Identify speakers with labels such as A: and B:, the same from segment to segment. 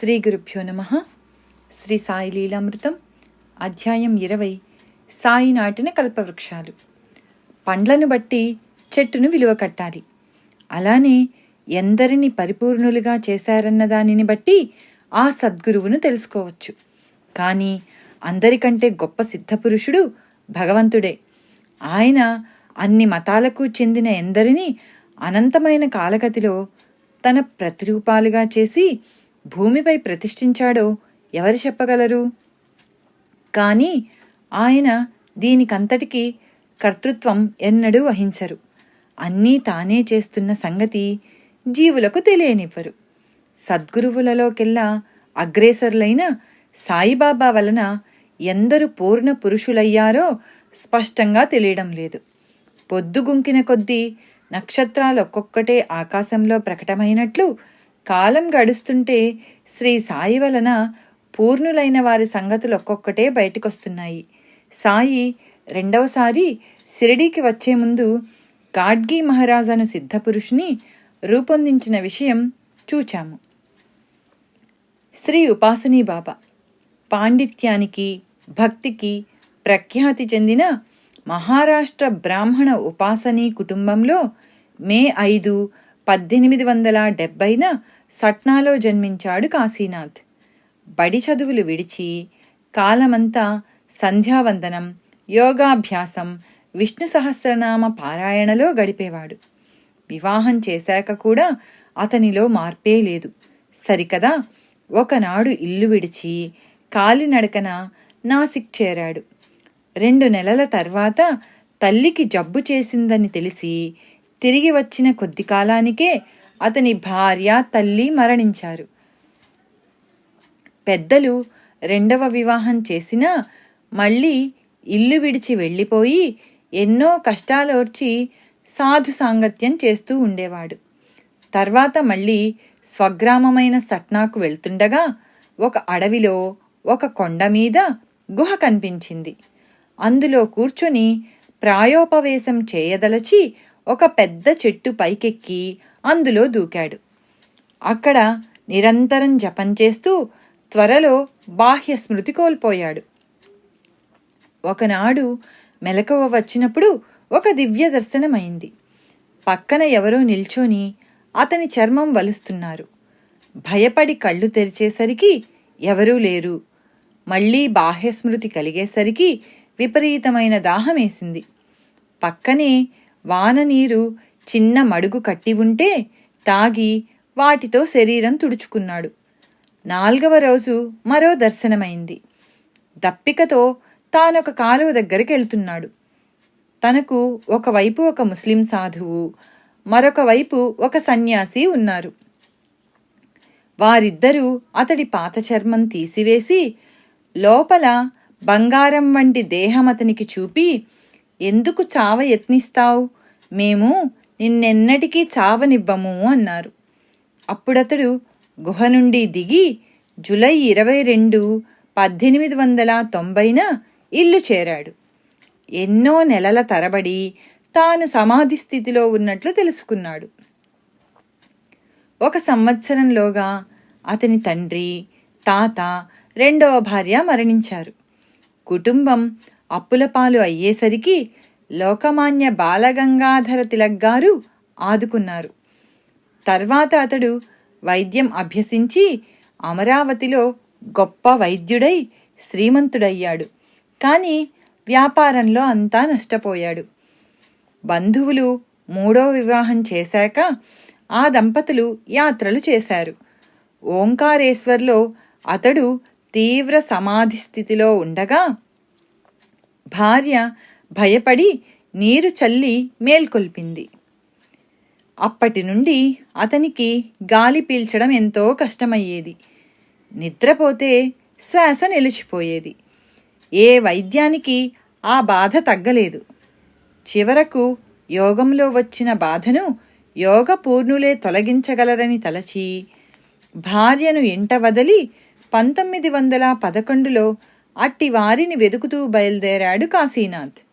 A: శ్రీ గురుభ్యో నమ. శ్రీ సాయి లీలామృతం అధ్యాయం ఇరవై సాయి నాటిన కల్పవృక్షాలు. పండ్లను బట్టి చెట్టును విలువ కట్టాలి. అలానే ఎందరిని పరిపూర్ణులుగా చేశారన్న దానిని బట్టి ఆ సద్గురువును తెలుసుకోవచ్చు. కానీ అందరికంటే గొప్ప సిద్ధపురుషుడు భగవంతుడే. ఆయన అన్ని మతాలకు చెందిన ఎందరినీ అనంతమైన కాలగతిలో తన ప్రతిరూపాలుగా చేసి భూమిపై ప్రతిష్ఠించాడో ఎవరు చెప్పగలరు? కానీ ఆయన దీనికంతటికీ కర్తృత్వం ఎన్నడూ వహించరు. అన్నీ తానే చేస్తున్న సంగతి జీవులకు తెలియనివ్వరు. సద్గురువులలోకెల్లా అగ్రేసరులైన సాయిబాబా వలన ఎందరు పూర్ణ పురుషులయ్యారో స్పష్టంగా తెలియడం లేదు. పొద్దుగుంకిన కొద్దీ నక్షత్రాలు ఒక్కొక్కటే ఆకాశంలో ప్రకటమైనట్లు కాలం గడుస్తుంటే శ్రీ సాయి వలన పూర్ణులైన వారి సంగతులు ఒక్కొక్కటే బయటకొస్తున్నాయి. సాయి రెండవసారి షిరిడీకి వచ్చే ముందు గాడ్గీ మహారాజాను సిద్ధపురుషుని రూపొందించిన విషయం చూచాము. శ్రీ ఉపాసనీ బాబా పాండిత్యానికి భక్తికి ప్రఖ్యాతి చెందిన మహారాష్ట్ర బ్రాహ్మణ ఉపాసనీ కుటుంబంలో మే ఐదు పద్దెనిమిది వందల డెబ్బైన సట్నాలో జన్మించాడు కాశీనాథ్. బడి చదువులు విడిచి కాలమంతా సంధ్యావందనం యోగాభ్యాసం విష్ణు సహస్రనామ పారాయణలో గడిపేవాడు. వివాహం చేశాక కూడా అతనిలో మార్పే లేదు. సరికదా ఒకనాడు ఇల్లు విడిచి కాలినడకన నాసిక్ చేరాడు. రెండు నెలల తర్వాత తల్లికి జబ్బు చేసిందని తెలిసి తిరిగి వచ్చిన కొద్ది కాలానికే అతని భార్య తల్లి మరణించారు. పెద్దలు రెండవ వివాహం చేసినా మళ్ళీ ఇల్లు విడిచి వెళ్ళిపోయి ఎన్నో కష్టాలోర్చి సాధు సాంగత్యం చేస్తూ ఉండేవాడు. తర్వాత మళ్ళీ స్వగ్రామమైన సట్నాకు వెళ్తుండగా ఒక అడవిలో ఒక కొండ మీద గుహ కనిపించింది. అందులో కూర్చొని ప్రాయోపవేశం చేయదలచి ఒక పెద్ద చెట్టు పైకెక్కి అందులో దూకాడు. అక్కడ నిరంతరం జపం చేస్తూ త్వరలో బాహ్య స్మృతి కోల్పోయాడు. ఒకనాడు మెలకువ వచ్చినప్పుడు ఒక దివ్య దర్శనమైంది. పక్కన ఎవరో నిల్చొని అతని చర్మం వలుస్తున్నారు. భయపడి కళ్ళు తెరిచేసరికి ఎవరూ లేరు. మళ్ళీ బాహ్యస్మృతి కలిగేసరికి విపరీతమైన దాహమేసింది. పక్కనే వాన నీరు చిన్న మడుగు కట్టి ఉంటే తాగి వాటితో శరీరం తుడుచుకున్నాడు. నాల్గవ రోజు మరో దర్శనమైంది. దప్పికతో తానొక కాలువ దగ్గరికి వెళ్తున్నాడు. తనకు ఒకవైపు ఒక ముస్లిం సాధువు మరొక వైపు ఒక సన్యాసి ఉన్నారు. వారిద్దరూ అతడి పాత చర్మం తీసివేసి లోపల బంగారం వంటి దేహం అతనికి చూపి ఎందుకు చావ యత్నిస్తావు? మేము నిన్నెన్నటికీ చావనివ్వము అన్నారు. అప్పుడతడు గుహ నుండి దిగి జులై ఇరవై రెండు పద్దెనిమిది వందల తొంభైన ఇల్లు చేరాడు. ఎన్నో నెలల తరబడి తాను సమాధి స్థితిలో ఉన్నట్లు తెలుసుకున్నాడు. ఒక సంవత్సరంలోగా అతని తండ్రి తాత రెండవ భార్య మరణించారు. కుటుంబం అప్పులపాలు అయ్యేసరికి లోకమాన్య బాలగంగాధర తిలక్ గారు ఆదుకున్నారు. తర్వాత అతడు వైద్యం అభ్యసించి అమరావతిలో గొప్ప వైద్యుడై శ్రీమంతుడయ్యాడు. కానీ వ్యాపారంలో అంతా నష్టపోయాడు. బంధువులు మూడో వివాహం చేశాక ఆ దంపతులు యాత్రలు చేశారు. ఓంకారేశ్వర్లో అతడు తీవ్ర సమాధి స్థితిలో ఉండగా భార్య భయపడి నీరు చల్లి మేల్కొల్పింది. అప్పటి నుండి అతనికి గాలి పీల్చడం ఎంతో కష్టమయ్యేది. నిద్రపోతే శ్వాస నిలిచిపోయేది. ఏ వైద్యానికి ఆ బాధ తగ్గలేదు. చివరకు యోగంలో వచ్చిన బాధను యోగ పూర్ణులే తొలగించగలరని తలచి భార్యను ఎంట వదలి పంతొమ్మిది వందల పదకొండులో అట్టి వారిని వెతుకుతూ బయలుదేరాడు కాశీనాథ్.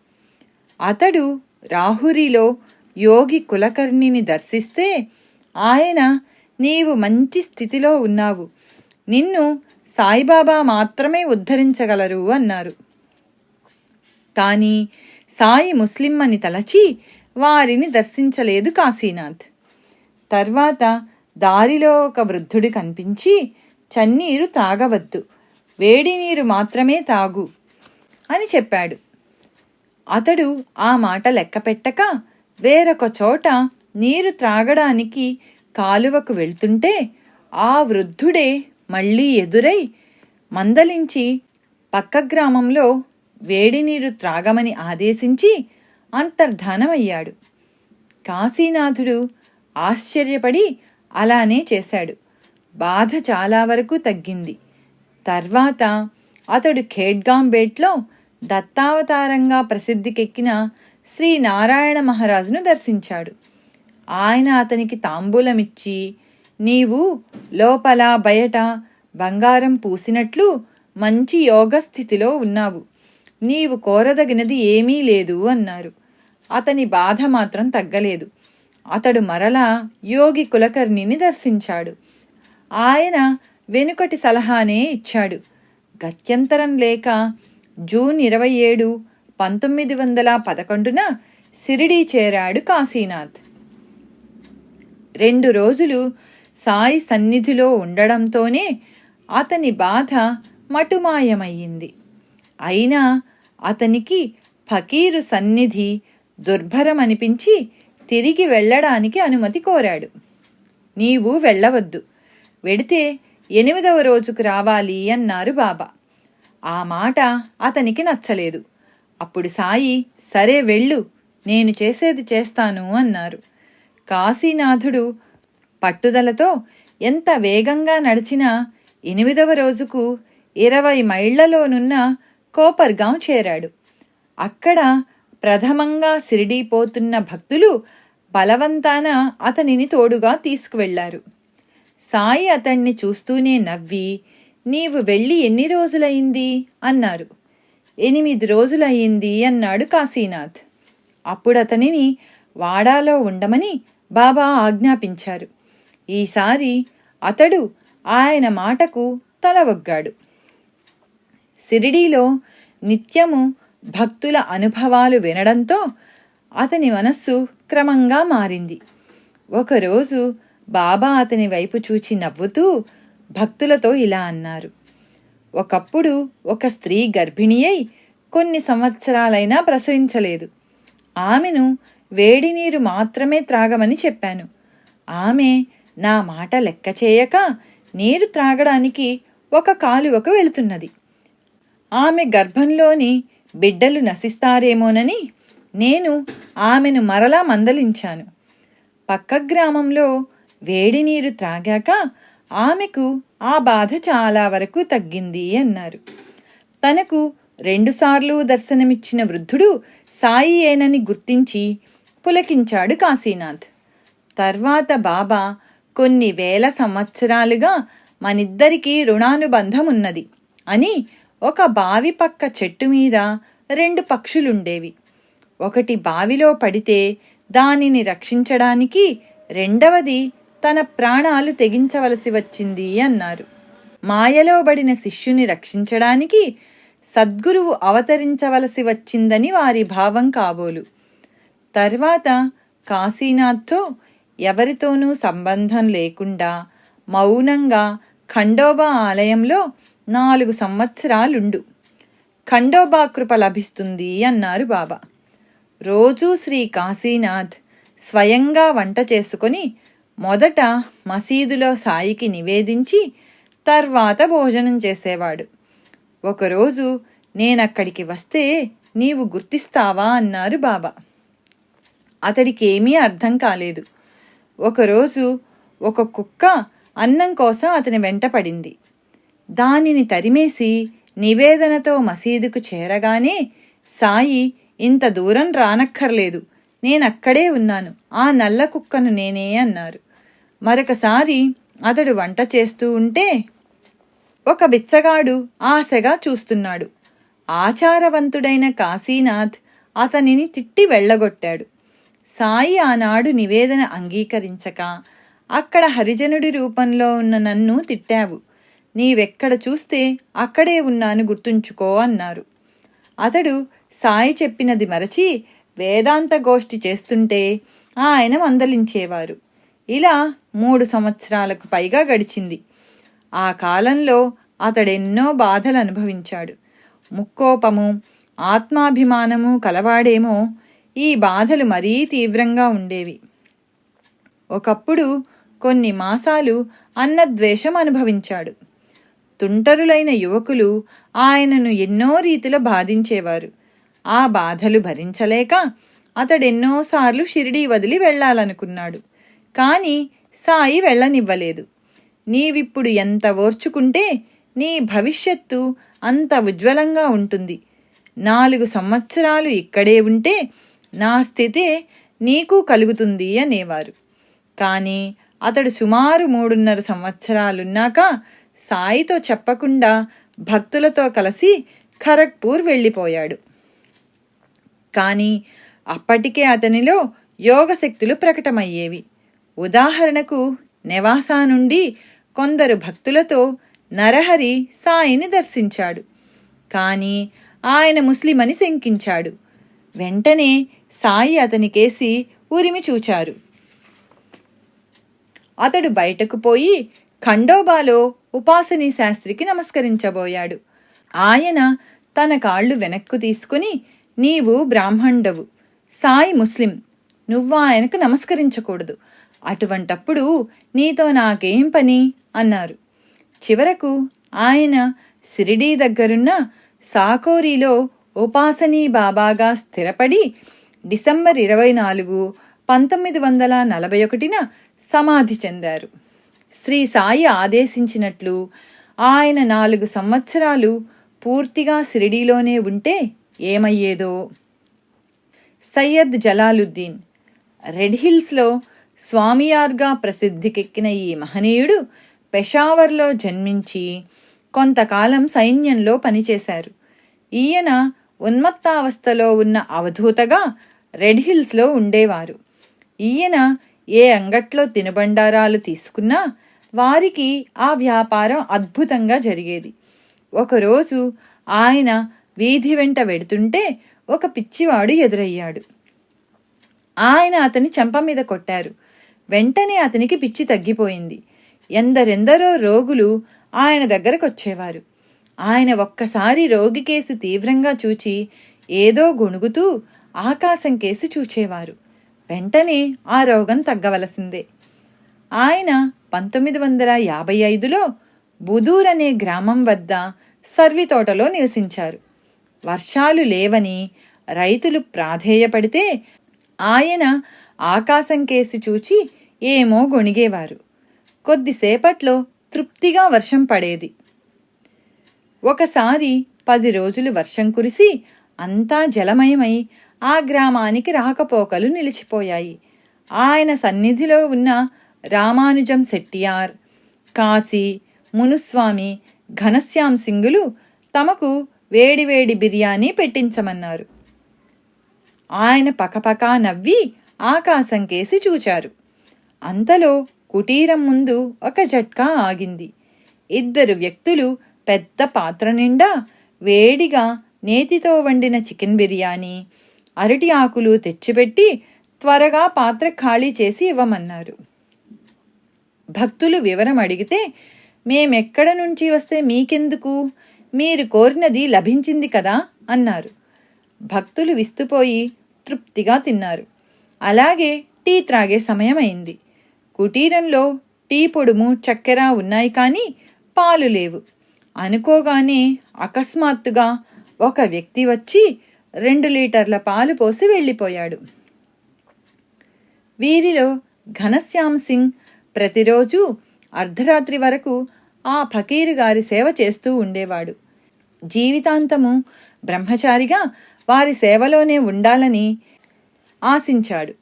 A: అతడు రాహురిలో యోగి కులకర్ణిని దర్శిస్తే ఆయన నీవు మంచి స్థితిలో ఉన్నావు. నిన్ను సాయిబాబా మాత్రమే ఉద్ధరించగలరు అన్నారు. కానీ సాయి ముస్లిం అని తలచి వారిని దర్శించలేదు కాశీనాథ్. తర్వాత దారిలో ఒక వృద్ధుడు కనిపించి చన్నీరు తాగవద్దు. వేడి నీరు మాత్రమే తాగు అని చెప్పాడు. అతడు ఆ మాట లెక్కపెట్టక వేరొక చోట నీరు త్రాగడానికి కాలువకు వెళ్తుంటే ఆ వృద్ధుడే మళ్ళీ ఎదురై మందలించి పక్క గ్రామంలో వేడి నీరు త్రాగమని ఆదేశించి అంతర్ధానమయ్యాడు. కాశీనాథుడు ఆశ్చర్యపడి అలానే చేశాడు. బాధ చాలా వరకు తగ్గింది. తర్వాత అతడు ఖేడ్గాంబేట్లో దత్తావతారంగా ప్రసిద్ధికెక్కిన శ్రీ నారాయణ మహారాజును దర్శించాడు. ఆయన అతనికి తాంబూలమిచ్చి నీవు లోపల బయట బంగారం పూసినట్లు మంచి యోగ స్థితిలో ఉన్నావు. నీవు కోరదగినది ఏమీ లేదు అన్నారు. అతని బాధ మాత్రం తగ్గలేదు. అతడు మరలా యోగి కులకర్ణిని దర్శించాడు. ఆయన వెనుకటి సలహానే ఇచ్చాడు. గత్యంతరం లేక జూన్ ఇరవై ఏడు పంతొమ్మిది వందల పదకొండున సిరిడి చేరాడు కాశీనాథ్. రెండు రోజులు సాయి సన్నిధిలో ఉండడంతోనే అతని బాధ మటుమాయమయ్యింది. అయినా అతనికి ఫకీరు సన్నిధి దుర్భరమనిపించి తిరిగి వెళ్ళడానికి అనుమతి కోరాడు. నీవు వెళ్ళవద్దు. వెడితే ఎనిమిదవ రోజుకు రావాలి అన్నారు బాబా. ఆ మాట అతనికి నచ్చలేదు. అప్పుడు సాయి సరే వెళ్ళు నేను చేసేది చేస్తాను అన్నారు. కాశీనాథుడు పట్టుదలతో ఎంత వేగంగా నడిచినా ఎనిమిదవ రోజుకు ఇరవై మైళ్ళలోనున్న కోపర్గాం చేరాడు. అక్కడ ప్రథమంగా సిరిడీపోతున్న భక్తులు బలవంతాన అతనిని తోడుగా తీసుకువెళ్ళారు. సాయి అతణ్ణి చూస్తూనే నవ్వి నీవు వెళ్ళి ఎన్ని రోజులయింది? అన్నారు. ఎనిమిది రోజులయ్యింది అన్నాడు కాశీనాథ్. అప్పుడు అతనిని వాడాలో ఉండమని బాబా ఆజ్ఞాపించారు. ఈసారి అతడు ఆయన మాటకు తల ఒగ్గాడు సిరిడీలో నిత్యము భక్తుల అనుభవాలు వినడంతో అతని మనస్సు క్రమంగా మారింది. ఒకరోజు బాబా అతని వైపు చూచి నవ్వుతూ భక్తులతో ఇలా అన్నారు. ఒకప్పుడు ఒక స్త్రీ గర్భిణి అయి కొన్ని సంవత్సరాలైనా ప్రసవించలేదు. ఆమెను వేడి నీరు మాత్రమే త్రాగమని చెప్పాను. ఆమె నా మాట లెక్క చేయక నీరు త్రాగడానికి ఒక కాలువకు వెళుతున్నది. ఆమె గర్భంలోని బిడ్డలు నశిస్తారేమోనని నేను ఆమెను మరలా మందలించాను. పక్క గ్రామంలో వేడి నీరు త్రాగాక ఆమెకు ఆ బాధ చాలా వరకు తగ్గింది అన్నారు. తనకు రెండుసార్లు దర్శనమిచ్చిన వృద్ధుడు సాయి ఏనని గుర్తించి పులకించాడు కాశీనాథ్. తర్వాత బాబా కొన్ని వేల సంవత్సరాలుగా మనిద్దరికీ రుణానుబంధం ఉన్నది అని ఒక బావి పక్క చెట్టు మీద రెండు పక్షులుండేవి. ఒకటి బావిలో పడితే దానిని రక్షించడానికి రెండవది తన ప్రాణాలు తెగించవలసి వచ్చింది అన్నారు. మాయలో బడిన శిష్యుని రక్షించడానికి సద్గురువు అవతరించవలసి వచ్చిందని వారి భావం కాబోలు. తర్వాత కాశీనాథ్తో ఎవరితోనూ సంబంధం లేకుండా మౌనంగా ఖండోబా ఆలయంలో నాలుగు సంవత్సరాలుండు. ఖండోబా కృప లభిస్తుంది అన్నారు బాబా. రోజూ శ్రీ కాశీనాథ్ స్వయంగా వంట చేసుకొని మొదట మసీదులో సాయికి నివేదించి తర్వాత భోజనం చేసేవాడు. ఒకరోజు నేనక్కడికి వస్తే నీవు గుర్తిస్తావా అన్నారు బాబా. అతడికి ఏమీ అర్థం కాలేదు. ఒకరోజు ఒక కుక్క అన్నం కోసం అతని వెంట పడింది. దానిని తరిమేసి నివేదనతో మసీదుకు చేరగానే సాయి ఇంత దూరం రానక్కర్లేదు. నేనక్కడే ఉన్నాను. ఆ నల్ల కుక్కను నేనే అన్నారు. మరొకసారి అతడు వంట చేస్తూ ఉంటే ఒక బిచ్చగాడు ఆశగా చూస్తున్నాడు. ఆచారవంతుడైన కాశీనాథ్ అతనిని తిట్టి వెళ్ళగొట్టాడు. సాయి ఆనాడు నివేదన అంగీకరించక అక్కడ హరిజనుడి రూపంలో ఉన్న నన్ను తిట్టావు. నీవెక్కడ చూస్తే అక్కడే ఉన్నాను గుర్తుంచుకో అన్నారు. అతడు సాయి చెప్పినది మరచి వేదాంత గోష్ఠి చేస్తుంటే ఆయన మందలించేవారు. ఇలా మూడు సంవత్సరాలకు పైగా గడిచింది. ఆ కాలంలో అతడెన్నో బాధలు అనుభవించాడు. ముక్కోపము ఆత్మాభిమానము కలవాడేమో ఈ బాధలు మరీ తీవ్రంగా ఉండేవి. ఒకప్పుడు కొన్ని మాసాలు అన్నద్వేషం అనుభవించాడు. తుంటరులైన యువకులు ఆయనను ఎన్నో రీతిలో బాధించేవారు. ఆ బాధలు భరించలేక అతడెన్నోసార్లు షిరిడీ వదిలి వెళ్ళాలనుకున్నాడు. కానీ సాయి వెళ్ళనివ్వలేదు. నీవిప్పుడు ఎంత ఓర్చుకుంటే నీ భవిష్యత్తు అంత ఉజ్వలంగా ఉంటుంది. నాలుగు సంవత్సరాలు ఇక్కడే ఉంటే నా స్థితే నీకు కలుగుతుంది అనేవారు. కానీ అతడు సుమారు మూడున్నర సంవత్సరాలున్నాక సాయితో చెప్పకుండా భక్తులతో కలిసి ఖరగ్పూర్ వెళ్ళిపోయాడు. కానీ అప్పటికే అతనిలో యోగశక్తులు ప్రకటమయ్యేవి. ఉదాహరణకు నెవాసా నుండి కొందరు భక్తులతో నరహరి సాయిని దర్శించాడు. కానీ ఆయన ముస్లిమని శంకించాడు. వెంటనే సాయి అతనికేసి ఉరిమి చూచారు. అతడు బయటకు పోయి ఖండోబాలో ఉపాసనీ శాస్త్రికి నమస్కరించబోయాడు. ఆయన తన కాళ్ళు వెనక్కు తీసుకుని నీవు బ్రాహ్మణుడవు. సాయి ముస్లిం. నువ్వు ఆయనకు నమస్కరించకూడదు. అటువంటప్పుడు నీతో నాకేం పని? అన్నారు. చివరకు ఆయన సిరిడీ దగ్గరున్న సాకోరీలో ఉపాసనీ బాబాగా స్థిరపడి డిసెంబర్ ఇరవై నాలుగు పంతొమ్మిది వందల నలభై ఒకటిన సమాధి చెందారు. శ్రీ సాయి ఆదేశించినట్లు ఆయన నాలుగు సంవత్సరాలు పూర్తిగా సిరిడీలోనే ఉంటే ఏమయ్యేదో? సయ్యద్ జలాలుద్దీన్. రెడ్ హిల్స్లో స్వామియార్గా ప్రసిద్ధికెక్కిన ఈ మహనీయుడు పెషావర్లో జన్మించి కొంతకాలం సైన్యంలో పనిచేశారు. ఈయన ఉన్మత్తావస్థలో ఉన్న అవధూతగా రెడ్ హిల్స్లో ఉండేవారు. ఈయన ఏ అంగట్లో తినుబండారాలు తీసుకున్నా వారికి ఆ వ్యాపారం అద్భుతంగా జరిగేది. ఒకరోజు ఆయన వీధి వెంట వెడుతుంటే ఒక పిచ్చివాడు ఎదురయ్యాడు. ఆయన అతని చెంప మీద కొట్టారు. వెంటనే అతనికి పిచ్చి తగ్గిపోయింది. ఎందరెందరో రోగులు ఆయన దగ్గరకొచ్చేవారు. ఆయన ఒక్కసారి రోగి కేసు తీవ్రంగా చూచి ఏదో గొణుగుతూ ఆకాశం కేసి చూచేవారు. వెంటనే ఆ రోగం తగ్గవలసిందే. ఆయన పంతొమ్మిది వందల యాభై ఐదులో బుదూర్ అనే గ్రామం వద్ద సర్వి తోటలో నివసించారు. వర్షాలు లేవని రైతులు ప్రాధేయపడితే ఆయన ఆకాశం కేసి చూచి ఏమో గొణిగేవారు. కొద్దిసేపట్లో తృప్తిగా వర్షం పడేది. ఒకసారి పది రోజులు వర్షం కురిసి అంతా జలమయమై ఆ గ్రామానికి రాకపోకలు నిలిచిపోయాయి. ఆయన సన్నిధిలో ఉన్న రామానుజం శెట్టియార్ కాశీ మునుస్వామి ఘనశ్యాం సింగులు తమకు వేడివేడి బిర్యానీ పెట్టించమన్నారు. ఆయన పకపకా నవ్వి ఆకాశం కేసి చూచారు. అంతలో కుటీరం ముందు ఒక జట్కా ఆగింది. ఇద్దరు వ్యక్తులు పెద్ద పాత్ర నిండా వేడిగా నేతితో వండిన చికెన్ బిర్యానీ అరటి ఆకులు తెచ్చిపెట్టి త్వరగా పాత్ర ఖాళీ చేసి ఇవ్వమన్నారు. భక్తులు వివరం అడిగితే మేమెక్కడ నుంచి వస్తే మీకెందుకు? మీరు కోరినది లభించింది కదా అన్నారు. భక్తులు విస్తుపోయి తృప్తిగా తిన్నారు. అలాగే టీ త్రాగే సమయం అయింది కుటీరంలో టీ పొడుము చక్కెర ఉన్నాయి కానీ పాలు లేవు. అనుకోగానే అకస్మాత్తుగా ఒక వ్యక్తి వచ్చి రెండు లీటర్ల పాలు పోసి వెళ్ళిపోయాడు. వీరిలో ఘనశ్యామ్ సింగ్ ప్రతిరోజు అర్ధరాత్రి వరకు ఆ ఫకీరు గారి సేవ చేస్తూ ఉండేవాడు. జీవితాంతము బ్రహ్మచారిగా వారి సేవలోనే ఉండాలని ఆశించాడు.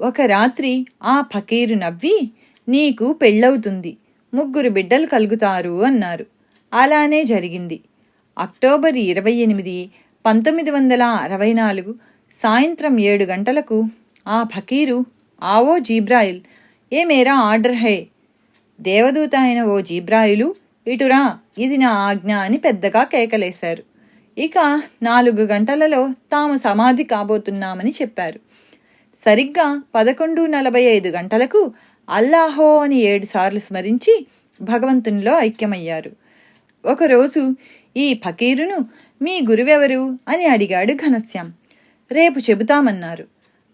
A: ఒక రాత్రి ఆ ఫకీరు నవ్వి నీకు పెళ్ళవుతుంది ముగ్గురు బిడ్డలు కలుగుతారు అన్నారు. అలానే జరిగింది. అక్టోబర్ ఇరవై ఎనిమిది పంతొమ్మిది వందల అరవై నాలుగు సాయంత్రం ఏడు గంటలకు ఆ ఫకీరు ఆవో జీబ్రాయిల్ ఏ మేరా ఆర్డర్ హై దేవదూత అయిన ఓ జీబ్రాయిలు ఇటురా ఇది నా ఆజ్ఞ అని పెద్దగా కేకలేశారు. ఇక నాలుగు గంటలలో తాము సమాధి కాబోతున్నామని చెప్పారు. సరిగ్గా పదకొండు నలభై ఐదు గంటలకు అల్లాహో అని ఏడుసార్లు స్మరించి భగవంతునిలో ఐక్యమయ్యారు. ఒకరోజు ఈ ఫకీరును మీ గురువెవరు? అని అడిగాడు ఘనశ్యాం. రేపు చెబుతామన్నారు.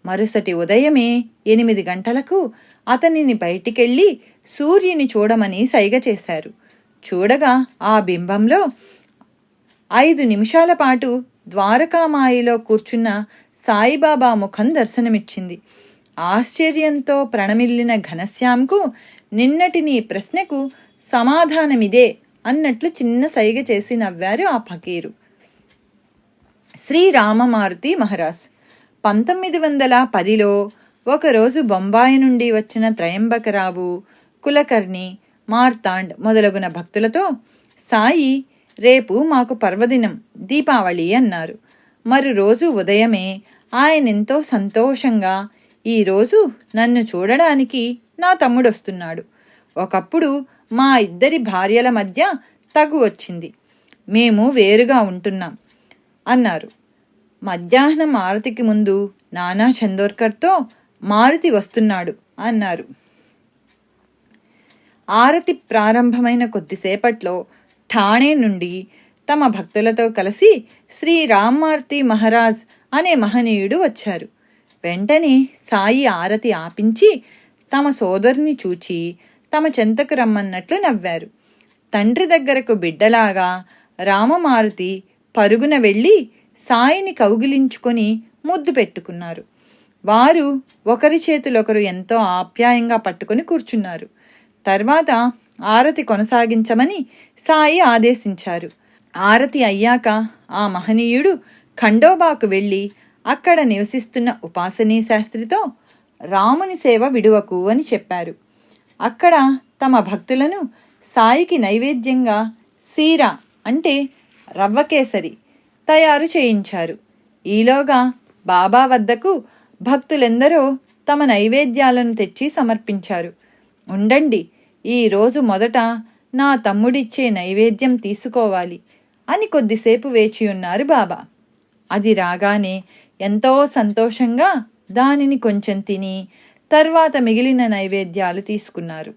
A: మరుసటి ఉదయమే ఎనిమిది గంటలకు అతనిని బయటికెళ్ళి సూర్యుని చూడమని సైగ చేశారు. చూడగా ఆ బింబంలో ఐదు నిమిషాల పాటు ద్వారకామాయిలో కూర్చున్న సాయిబాబా ముఖం దర్శనమిచ్చింది. ఆశ్చర్యంతో ప్రణమిల్లిన ఘనశ్యామ్కు నిన్నటి నీ ప్రశ్నకు సమాధానమిదే అన్నట్లు చిన్న సైగ చేసి నవ్వారు ఆ ఫకీరు. శ్రీ రామమారుతి మహారాజ్ పంతొమ్మిది వందల పదిలో ఒకరోజు బొంబాయి నుండి వచ్చిన త్రయంబకరావు కులకర్ణి మార్తాండ్ మొదలగున భక్తులతో సాయి రేపు మాకు పర్వదినం దీపావళి అన్నారు. మరురోజు ఉదయమే ఆయనెంతో సంతోషంగా ఈరోజు నన్ను చూడడానికి నా తమ్ముడొస్తున్నాడు. ఒకప్పుడు మా ఇద్దరి భార్యల మధ్య తగు వచ్చింది. మేము వేరుగా ఉంటున్నాం అన్నారు. మధ్యాహ్నం ఆరతికి ముందు నానా చందోర్కర్తో మారుతి వస్తున్నాడు అన్నారు. ఆరతి ప్రారంభమైన కొద్దిసేపట్లో ఠాణే నుండి తమ భక్తులతో కలిసి శ్రీ రామ్మార్తి మహారాజ్ అనే మహనీయుడు వచ్చారు. వెంటనే సాయి ఆరతి ఆపించి తమ సోదరుని చూచి తమ చెంతకు రమ్మన్నట్లు నవ్వారు. తండ్రి దగ్గరకు బిడ్డలాగా రామమారుతి పరుగున వెళ్ళి సాయిని కౌగిలించుకొని ముద్దు పెట్టుకున్నారు. వారు ఒకరి చేతులొకరు ఎంతో ఆప్యాయంగా పట్టుకొని కూర్చున్నారు. తర్వాత ఆరతి కొనసాగించమని సాయి ఆదేశించారు. ఆరతి అయ్యాక ఆ మహనీయుడు ఖండోబాకు వెళ్ళి అక్కడ నివసిస్తున్న ఉపాసనీ శాస్త్రితో రాముని సేవ విడువకు అని చెప్పారు. అక్కడ తమ భక్తులను సాయికి నైవేద్యంగా సీర అంటే రవ్వకేసరి తయారు చేయించారు. ఈలోగా బాబా వద్దకు భక్తులెందరో తమ నైవేద్యాలను తెచ్చి సమర్పించారు. ఉండండి ఈరోజు మొదట నా తమ్ముడిచ్చే నైవేద్యం తీసుకోవాలి అని కొద్దిసేపు వేచి ఉన్నారు బాబా. అది రాగానే ఎంతో సంతోషంగా దానిని కొంచెం తిని తర్వాత మిగిలిన నైవేద్యాలు తీసుకున్నారు.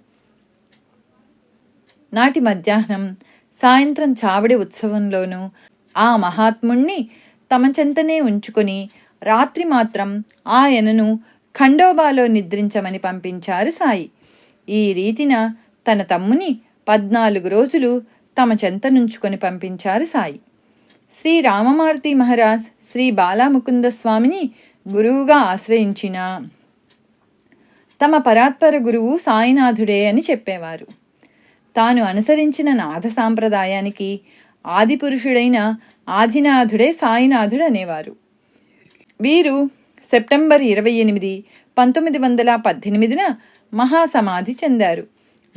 A: నాటి మధ్యాహ్నం సాయంత్రం చావడి ఉత్సవంలోనూ ఆ మహాత్ముణ్ణి తమ చెంతనే ఉంచుకొని రాత్రి మాత్రం ఆయనను ఖండోబాలో నిద్రించమని పంపించారు సాయి. ఈ రీతిన తన తమ్ముని పద్నాలుగు రోజులు తమ చెంత నుంచుకొని పంపించారు సాయి. శ్రీ రామమారుతి మహారాజ్ శ్రీ బాలాముకుంద స్వామిని గురువుగా ఆశ్రయించిన తమ పరాత్పర గురువు సాయినాథుడే అని చెప్పేవారు. తాను అనుసరించిన నాథ సాంప్రదాయానికి ఆదిపురుషుడైన ఆదినాథుడే సాయినాథుడు అనేవారు. వీరు సెప్టెంబర్ ఇరవై ఎనిమిది పంతొమ్మిది వందల పద్దెనిమిదిన మహాసమాధి చెందారు.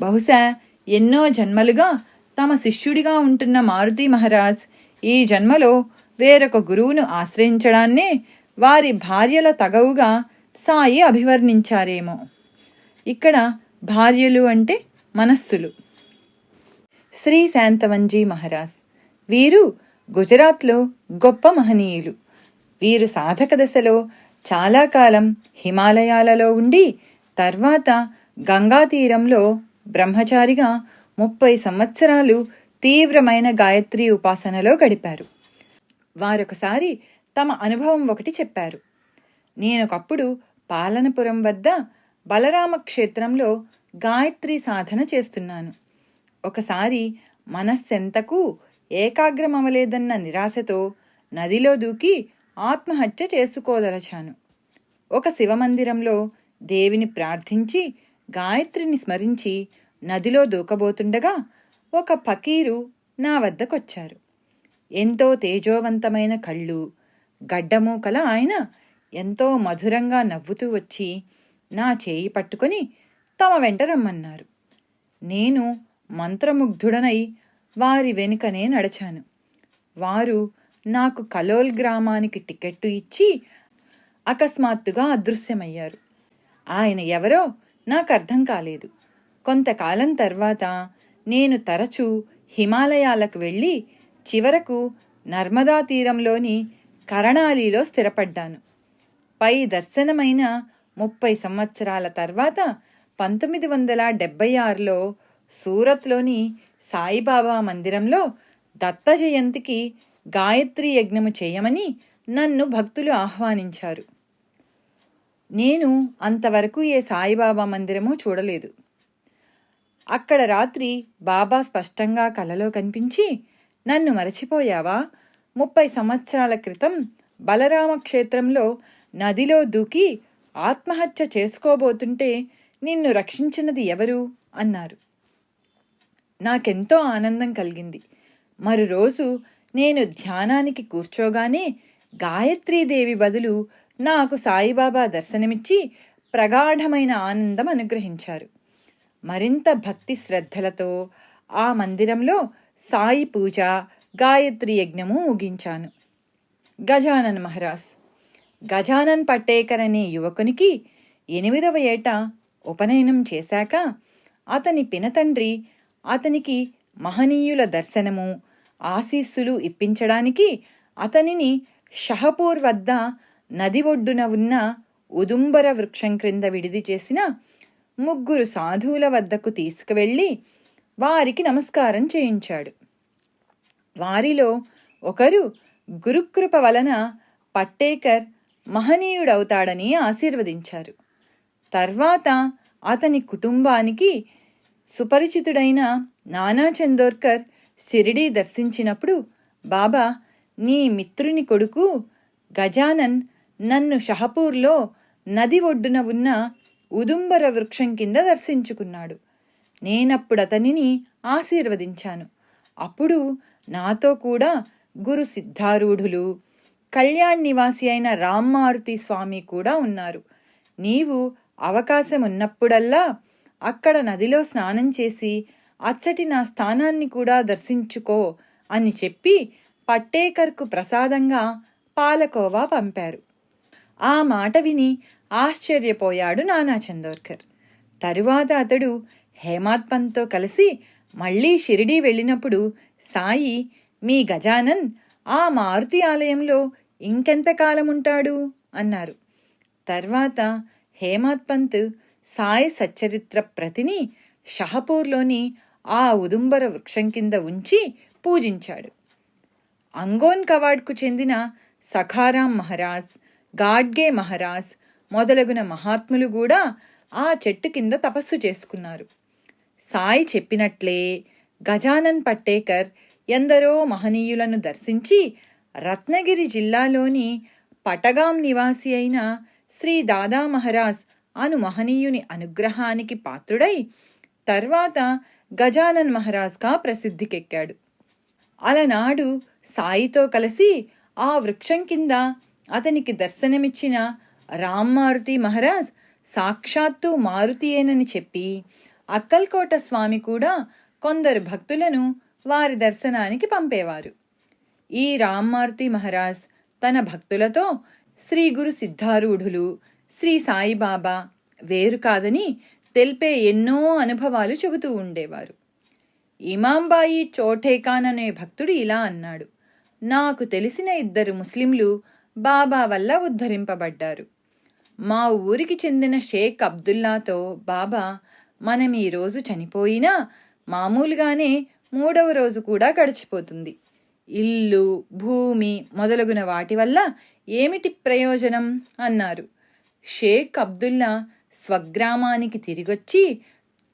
A: బహుశా ఎన్నో జన్మలుగా తమ శిష్యుడిగా ఉంటున్న మారుతి మహారాజ్ ఈ జన్మలో వేరొక గురువును ఆశ్రయించడాన్నే వారి భార్యల తగవుగా సాయి అభివర్ణించారేమో. ఇక్కడ భార్యలు అంటే మనస్సులు. శ్రీ శాంతవంజీ మహారాజ్ వీరు గుజరాత్లో గొప్ప మహనీయులు. వీరు సాధక దశలో చాలా కాలం హిమాలయాలలో ఉండి తర్వాత గంగా తీరంలో బ్రహ్మచారిగా ముప్పై సంవత్సరాలు తీవ్రమైన గాయత్రి ఉపాసనలో గడిపారు. వారొకసారి తమ అనుభవం ఒకటి చెప్పారు. నేనొకప్పుడు పాలనపురం వద్ద బలరామ క్షేత్రంలో గాయత్రి సాధన చేస్తున్నాను. ఒకసారి మనస్సెంతకు ఏకాగ్రమవలేదన్న నిరాశతో నదిలో దూకి ఆత్మహత్య చేసుకోదలచాను. ఒక శివమందిరంలో దేవిని ప్రార్థించి గాయత్రిని స్మరించి నదిలో దూకబోతుండగా ఒక ఫకీరు నా వద్దకొచ్చారు. ఎంతో తేజోవంతమైన కళ్ళు గడ్డము కల ఆయన ఎంతో మధురంగా నవ్వుతూ వచ్చి నా చేయి పట్టుకొని తమ వెంట రమ్మన్నారు. నేను మంత్రముగ్ధుడనై వారి వెనుకనే నడిచాను. వారు నాకు కలోల్ గ్రామానికి టికెట్టు ఇచ్చి అకస్మాత్తుగా అదృశ్యమయ్యారు. ఆయన ఎవరో నాకు అర్థం కాలేదు. కొంతకాలం తర్వాత నేను తరచూ హిమాలయాలకు వెళ్ళి చివరకు నర్మదా తీరంలోని కరణాలిలో స్థిరపడ్డాను. పై దర్శనమైన ముప్పై సంవత్సరాల తర్వాత పంతొమ్మిది వందల డెబ్భై ఆరులో సూరత్లోని సాయిబాబా మందిరంలో దత్త జయంతికి గాయత్రి యజ్ఞము చేయమని నన్ను భక్తులు ఆహ్వానించారు. నేను అంతవరకు ఏ సాయిబాబా మందిరము చూడలేదు. అక్కడ రాత్రి బాబా స్పష్టంగా కలలో కనిపించి నన్ను మరచిపోయావా? ముప్పై సంవత్సరాల క్రితం బలరామ క్షేత్రంలో నదిలో దూకి ఆత్మహత్య చేసుకోబోతుంటే నిన్ను రక్షించినది ఎవరు? అన్నారు. నాకెంతో ఆనందం కలిగింది. మరురోజు నేను ధ్యానానికి కూర్చోగానే గాయత్రీదేవి బదులు నాకు సాయిబాబా దర్శనమిచ్చి ప్రగాఢమైన ఆనందం అనుగ్రహించారు. మరింత భక్తి శ్రద్ధలతో ఆ మందిరంలో సాయి పూజ గాయత్రి యజ్ఞము ముగించాను. గజానన్ మహారాజ్ గజానన్ పట్టేకర్ అనే యువకునికి ఎనిమిదవ ఏట ఉపనయనం చేశాక అతని పినతండ్రి అతనికి మహనీయుల దర్శనము ఆశీస్సులు ఇప్పించడానికి అతనిని షహపూర్ వద్ద నది ఒడ్డున ఉన్న ఉదుంబర వృక్షం క్రింద విడిది చేసిన ముగ్గురు సాధువుల వద్దకు తీసుకువెళ్ళి వారికి నమస్కారం చేయించాడు. వారిలో ఒకరు గురుకృప వలన పట్టేకర్ మహనీయుడవుతాడని ఆశీర్వదించారు. తర్వాత అతని కుటుంబానికి సుపరిచితుడైన నానా చందోర్కర్ షిరిడీ దర్శించినప్పుడు బాబా నీ మిత్రుని కొడుకు గజానన్ నన్ను షహపూర్లో నది ఒడ్డున ఉన్న ఉదుంబర వృక్షం కింద దర్శించుకున్నాడు. నేనప్పుడు అతనిని ఆశీర్వదించాను. అప్పుడు నాతో కూడా గురు సిద్ధారూఢులు కళ్యాణ్ నివాసి అయిన రామ్మారుతి స్వామి కూడా ఉన్నారు. నీవు అవకాశం ఉన్నప్పుడల్లా అక్కడ నదిలో స్నానం చేసి అచ్చటి నా స్థానాన్ని కూడా దర్శించుకో అని చెప్పి పట్టేకర్కు ప్రసాదంగా పాలకోవా పంపారు. ఆ మాట విని ఆశ్చర్యపోయాడు నానా చందోర్కర్. తరువాత అతడు హేమాత్ పంత్తో కలిసి మళ్ళీ షిరిడీ వెళ్ళినప్పుడు సాయి మీ గజానన్ ఆ మారుతి ఆలయంలో ఇంకెంతకాలం ఉంటాడు అన్నారు. తర్వాత హేమాత్ పంత్ సాయి సచ్చరిత్ర ప్రతిని షహపూర్లోని ఆ ఉదుంబర వృక్షం కింద ఉంచి పూజించాడు. అంగోన్ కవాడ్కు చెందిన సఖారాం మహారాజ్ గాడ్గే మహారాజ్ మొదలగున మహాత్ములు కూడా ఆ చెట్టు కింద తపస్సు చేసుకున్నారు. సాయి చెప్పినట్లే గజానన్ పట్టేకర్ ఎందరో మహనీయులను దర్శించి రత్నగిరి జిల్లాలోని పటగాం నివాసి అయిన శ్రీ దాదా మహారాజ్ అను మహనీయుని అనుగ్రహానికి పాత్రుడై తర్వాత గజానన్ మహారాజ్గా ప్రసిద్ధికెక్కాడు. అలనాడు సాయితో కలిసి ఆ వృక్షం కింద అతనికి దర్శనమిచ్చిన రామ్మారుతి మహారాజ్ సాక్షాత్తు మారుతియేనని చెప్పి అక్కల్కోట స్వామి కూడా కొందరు భక్తులను వారి దర్శనానికి పంపేవారు. ఈ రామ్మారుతి మహారాజ్ తన భక్తులతో శ్రీ గురు సిద్ధారూఢులు శ్రీ సాయిబాబా వేరు కాదని తెలిపే ఎన్నో అనుభవాలు చెబుతూ ఉండేవారు. ఇమాంబాయి చోఠేకాన్ అనే భక్తుడు ఇలా అన్నాడు నాకు తెలిసిన ఇద్దరు ముస్లింలు బాబా వల్ల ఉద్ధరింపబడ్డారు. మా ఊరికి చెందిన షేక్ అబ్దుల్లాతో బాబా మనం ఈరోజు చనిపోయినా మామూలుగానే మూడవ రోజు కూడా గడిచిపోతుంది. ఇల్లు భూమి మొదలగున వాటి వల్ల ఏమిటి ప్రయోజనం? అన్నారు. షేక్ అబ్దుల్లా స్వగ్రామానికి తిరిగొచ్చి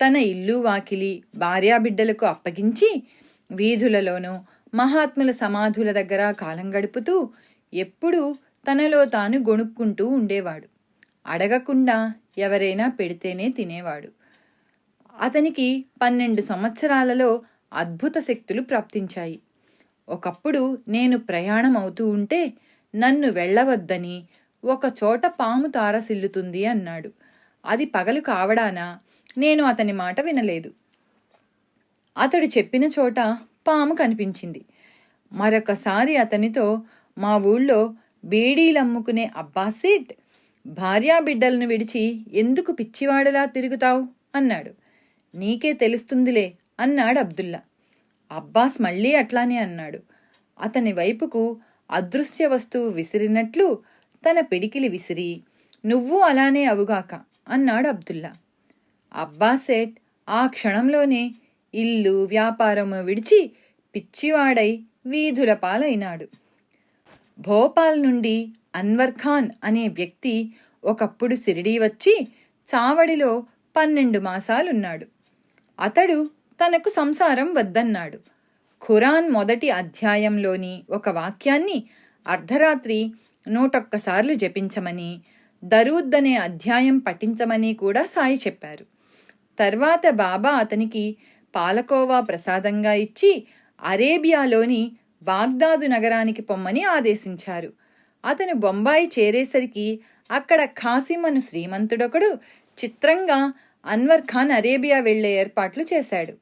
A: తన ఇల్లు వాకిలి భార్యాబిడ్డలకు అప్పగించి వీధులలోనూ మహాత్ముల సమాధుల దగ్గర కాలం గడుపుతూ ఎప్పుడూ తనలో తాను గొణుక్కుంటూ ఉండేవాడు. అడగకుండా ఎవరైనా పెడితేనే తినేవాడు. అతనికి పన్నెండు సంవత్సరాలలో అద్భుత శక్తులు ప్రాప్తించాయి. ఒకప్పుడు నేను ప్రయాణం అవుతూ ఉంటే నన్ను వెళ్ళవద్దని ఒక చోట పాము తారసిల్లుతుంది అన్నాడు. అది పగలు కావడానా నేను అతని మాట వినలేదు. అతడు చెప్పిన చోట పాము కనిపించింది. మరొకసారి అతనితో మా ఊళ్ళో బీడీలమ్ముకునే అబ్బాసీట్ భార్యాబిడ్డలను విడిచి ఎందుకు పిచ్చివాడలా తిరుగుతావు? అన్నాడు. నీకే తెలుస్తుందిలే అన్నాడు అబ్దుల్లా. అబ్బాస్ మళ్ళీ అట్లానే అన్నాడు. అతని వైపుకు అదృశ్య వస్తువు విసిరినట్లు తన పిడికిలి విసిరి నువ్వు అలానే అవుగాక అన్నాడు అబ్దుల్లా. అబ్బాసేట్ ఆ క్షణంలోనే ఇల్లు వ్యాపారము విడిచి పిచ్చివాడై వీధుల పాలైనాడు. భోపాల్ నుండి అన్వర్ ఖాన్ అనే వ్యక్తి ఒకప్పుడు సిరిడీ వచ్చి చావడిలో పన్నెండు మాసాలున్నాడు. అతడు తనకు సంసారం వద్దన్నాడు. ఖురాన్ మొదటి అధ్యాయంలోని ఒక వాక్యాన్ని అర్ధరాత్రి నూటొక్కసార్లు జపించమని దరూద్ అనే అధ్యాయం పఠించమని కూడా సాయి చెప్పారు. తర్వాత బాబా అతనికి పాలకోవా ప్రసాదంగా ఇచ్చి అరేబియాలోని బాగ్దాదు నగరానికి పొమ్మని ఆదేశించారు. అతను బొంబాయి చేరేసరికి అక్కడ ఖాసిం అను శ్రీమంతుడొకడు చిత్రంగా అన్వర్ ఖాన్ అరేబియా వెళ్ళే ఏర్పాట్లు చేశాడు.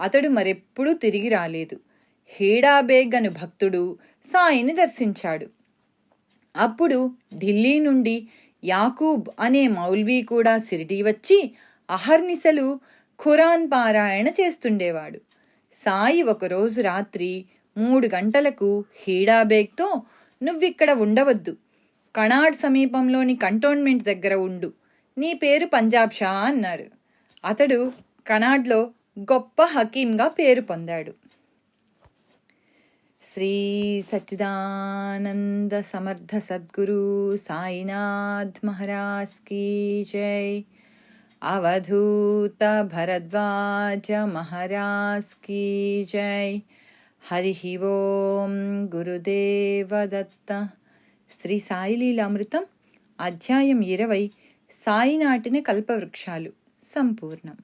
A: అతడు మరెప్పుడూ తిరిగి రాలేదు. హీడాబేగ్ అను భక్తుడు సాయిని దర్శించాడు. అప్పుడు ఢిల్లీ నుండి యాకూబ్ అనే మౌల్వీ కూడా సిరిడి వచ్చి అహర్నిశలు ఖురాన్ పారాయణ చేస్తుండేవాడు. సాయి ఒకరోజు రాత్రి మూడు గంటలకు హీడాబేగ్తో నువ్విక్కడ ఉండవద్దు. కణాడ్ సమీపంలోని కంటోన్మెంట్ దగ్గర ఉండు. నీ పేరు పంజాబ్ షా అన్నారు. అతడు కనాడ్లో గొప్ప హకీంగా పేరు పొందాడు. శ్రీ సచ్చిదానంద సమర్థ సద్గురు సాయినాథ్ మహారాజ్ కీ జై. అవధూత భరద్వాజ మహారాజ్ కీ జై. హరి ఓం గురుదేవదత్త. శ్రీ సాయిలీలామృతం అధ్యాయం ఇరవై. సాయినాటిన కల్పవృక్షాలు సంపూర్ణం.